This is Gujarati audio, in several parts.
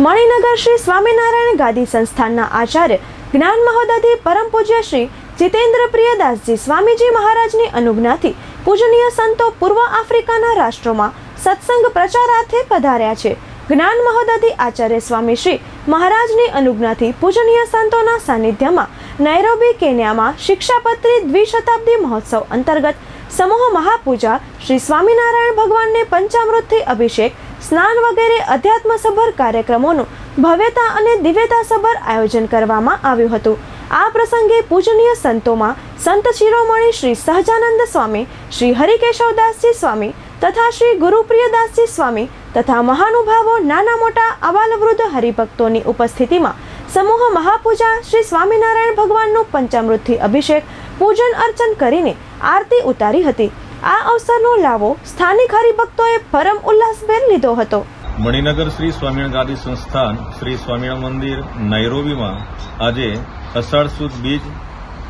મણિનગર શ્રી સ્વામિનારાયણ ગાદી સંસ્થાનના આચાર્ય જ્ઞાન મહોદધિ પરમ પૂજ્ય શ્રી જીતેન્દ્ર પ્રિયદાસજી સ્વામીજી મહારાજની અનુજ્ઞાથી પૂજનીય સંતો પૂર્વ આફ્રિકાના રાષ્ટ્રોમાં સત્સંગ પ્રચારાર્થે પધાર્યા છે. જ્ઞાન મહોદધિ આચાર્ય સ્વામી શ્રી મહારાજની અનુજ્ઞાથી પૂજનીય સંતોના સાનિધ્યમાં નૈરોબી, કેન્યામાં શિક્ષાપત્રી દ્વિશતાબ્દી મહોત્સવ અંતર્ગત સમૂહ મહાપૂજા શ્રી સ્વામિનારાયણ ભગવાનને પંચામૃતથી અભિષેક સ્નાન વગેરે અધ્યાત્મસભર કાર્યક્રમોનું ભવ્યતા અને દિવ્યતાસભર આયોજન કરવામાં આવ્યું હતું. આ પ્રસંગે પૂજનીય સંતોમાં સંત શિરોમણી શ્રી સહજાનંદ સ્વામી, શ્રી હરિકેશવદાસજી સ્વામી તથા શ્રી ગુરુપ્રિયદાસજી સ્વામી તથા મહાનુભાવો નાના મોટા અબાલવૃદ્ધ હરિભક્તોની ઉપસ્થિતિમાં સમૂહ મહાપૂજા શ્રી સ્વામિનારાયણ ભગવાનનું પંચામૃતથી અભિષેક, પૂજન અર્ચન કરીને આરતી ઉતારી હતી. આ અવસરનો લાવો સ્થાનિક હરિભક્તોએ પરમ ઉલ્લાસભેર લીધો હતો. મણિનગર શ્રી સ્વામિનારાયણ ગાદી સંસ્થાન શ્રી સ્વામિનારાયણ મંદિર નૈરોબીમાં આજે અષાઢ સુદ બીજ,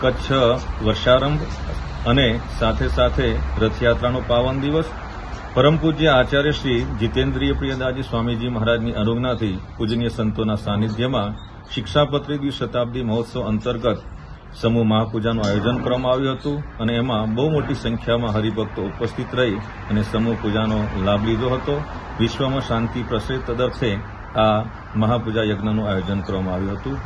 કચ્છ વર્ષારંભ અને સાથે સાથે રથયાત્રાનો પાવન દિવસ. પરમ પૂજ્ય આચાર્ય શ્રી જીતેન્દ્રિય પ્રિયદાજી સ્વામીજી મહારાજની અનુજ્ઞાથી પૂજનીય સંતોના સાનિધ્યમાં શિક્ષાપત્રી દ્વિશતાબ્દી મહોત્સવ અંતર્ગત સમૂહ મહાપૂજાનું આયોજન કરવામાં આવ્યું હતું અને એમાં બહુ મોટી સંખ્યામાં હરિભક્તો ઉપસ્થિત રહી અને સમૂહ પૂજાનો લાભ લીધો હતો. વિશ્વમાં શાંતિ પ્રસરે તદર્થે આ મહાપૂજા યજ્ઞનું આયોજન કરવામાં આવ્યું હતું.